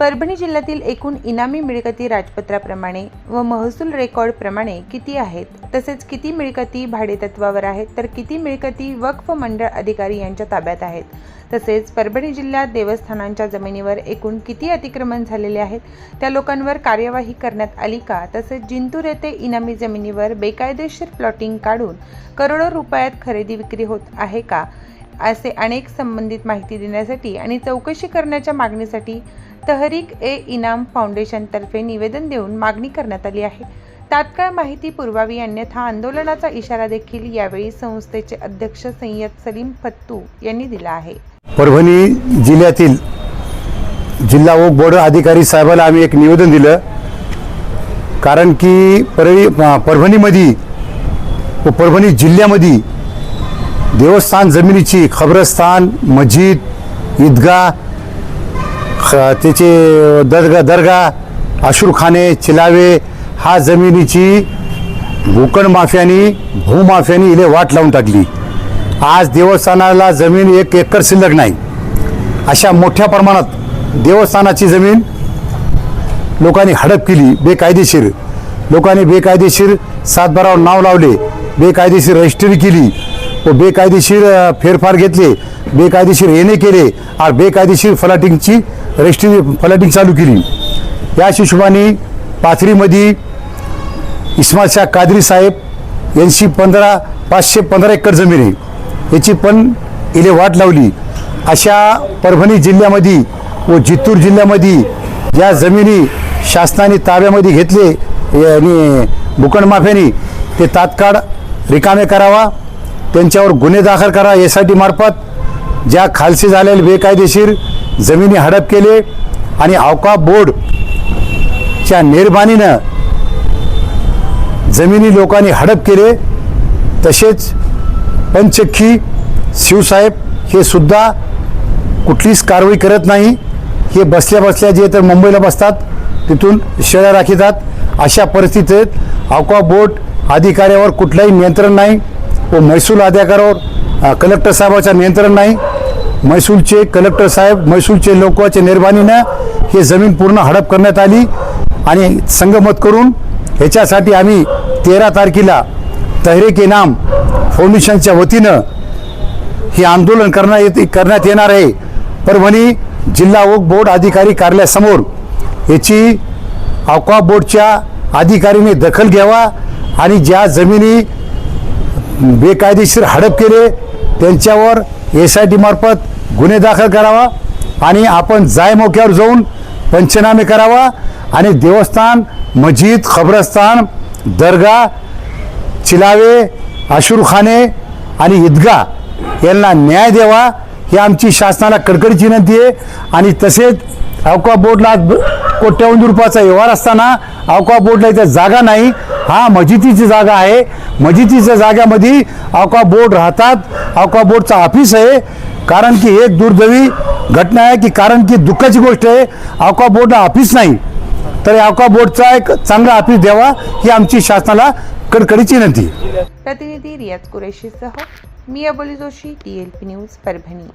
परभणी जिल्ह्यातील एकूण इनामी मिळकती राजपत्राप्रमाणे व महसूल रेकॉर्डप्रमाणे किती आहेत? तसेच किती मिळकती भाडेतत्वावर आहेत? तर किती मिळकती वक्फ मंडळ अधिकारी यांच्या ताब्यात आहेत? तसेच परभणी जिल्ह्यात देवस्थानांच्या जमिनीवर एकूण किती अतिक्रमण झालेले आहेत? त्या लोकांवर कार्यवाही करण्यात आली का? तसेच जिंतूर येथे इनामी जमिनीवर बेकायदेशीर प्लॉटिंग काढून करोडो रुपयात खरेदी विक्री होत आहे का? असे अनेक संबंधित माहिती देण्यासाठी आणि चौकशी करण्याच्या मागणीसाठी तहरीक ए इनाम फाउंडेशनतर्फे निवेदन देऊन मागणी करण्यात आली आहे. तात्काळ माहिती पुरवावी अन्यथा आंदोलनाचा इशारा देखील यावेळी संस्थेचे अध्यक्ष सय्यद सलीम फत्तू यांनी दिला आहे. परभणी जिल्ह्यातील जिल्हा व बोर्ड अधिकारी साहेबाला आम्ही एक निवेदन दिलं. कारण की परळी परभणीमध्ये परभणी जिल्ह्यामध्ये देवस्थान जमिनीची खबरस्थान मस्जिद ईदगाह ख- त्याचे दर्गा दर्गा अश्रूखाने चिलावे हा जमिनीची भूकण माफियानी भूमाफियानी इले वाट लावून टाकली. आज देवस्थानाला जमीन एक एकर शिल्लक नाही. अशा मोठ्या प्रमाणात देवस्थानाची जमीन लोकांनी हडप केली बेकायदेशीर. लोकांनी बेकायदेशीर सातबारावर नाव लावले बेकायदेशीर रजिस्ट्री केली. व बेकायदेशीर फेरफार घेतले बेकायदेशीर येणे केले आणि बेकायदेशीर फलाटिंगची रेस्ट्री फलाटिंग चालू केली. या हिशोबाने पाथरीमध्ये इस्माल शाह कादरी साहेब यांची पंधरा पाचशे पंधरा एकर जमीन आहे. याची पण इले वाट लावली. अशा परभणी जिल्ह्यामध्ये व जित्तूर जिल्ह्यामध्ये ज्या जमिनी शासनाने ताब्यामध्ये घेतले आणि भूखंड ते तात्काळ रिकामे करावा. त्यांच्यावर गुन्हे दाखल करा एस आय मार्फत. ज्या खालसे झालेले बेकायदेशीर जमिनी हडप केले आणि अवकाफ बोर्डच्या निर्बाणीनं जमिनी लोकांनी हडप केले तसेच पंचखी शिवसाहेब हे सुद्धा कुठलीच कारवाई करत नाही. हे बसल्या बसल्या जे तर मुंबईला बसतात तिथून शेळ्या राखीतात. अशा परिस्थितीत अवका बोर्ड अधिकाऱ्यावर कुठलंही नियंत्रण नाही. व महसूल अधिकाऱ्यावर कलेक्टर साहेबाचं नियंत्रण नाही. महसूलचे कलेक्टर साहेब महसूलचे लोकांच्या निर्बाणीनं हे जमीन पूर्ण हडप करण्यात आली आणि संगमत करून ह्याच्यासाठी आम्ही तेरा तारखेला तहरीक इनाम फाउंडेशनच्या वतीनं हे आंदोलन करण्यात येते करण्यात येणार आहे. परभणी जिल्हा ओक बोर्ड अधिकारी कार्यालयासमोर याची अवकाफ बोर्डच्या अधिकारीने दखल घ्यावा आणि ज्या जमिनी बेकायदेशीर हडप केले त्यांच्यावर एस आय टीमार्फत गुन्हे दाखल करावा आणि आपण जाय मोक्यावर जाऊन पंचनामे करावा आणि देवस्थान मस्जिद खबरस्तान दर्गा चिलावे आशुरखाने आणि ईदगा यांना न्याय द्यावा ही आमची शासनाला कडकडीची विनंती आहे. आणि तसेच अवका बोर्डला ब- कोट्यावधी रुपयाचा व्यवहार असताना अवका बोर्डला इथं जागा नाही. हा मजिदीची जागा आहे. मजिदीच्या जाग्यामध्ये अवका बोर्ड राहतात. अवका बोर्डचा ऑफिस आहे. कारण की एक दुर्दैवी घटना आहे की कारण की दुःखाची गोष्ट आहे. अवका बोर्डला ऑफिस नाही. तर अवका बोर्डचा एक चांगला ऑफिस द्यावा ही आमची शासनाला कडकडीची विनंती. प्रतिनिधी रियाज कुरेशीसह मी Aboli Joshi T L P news Parbhani.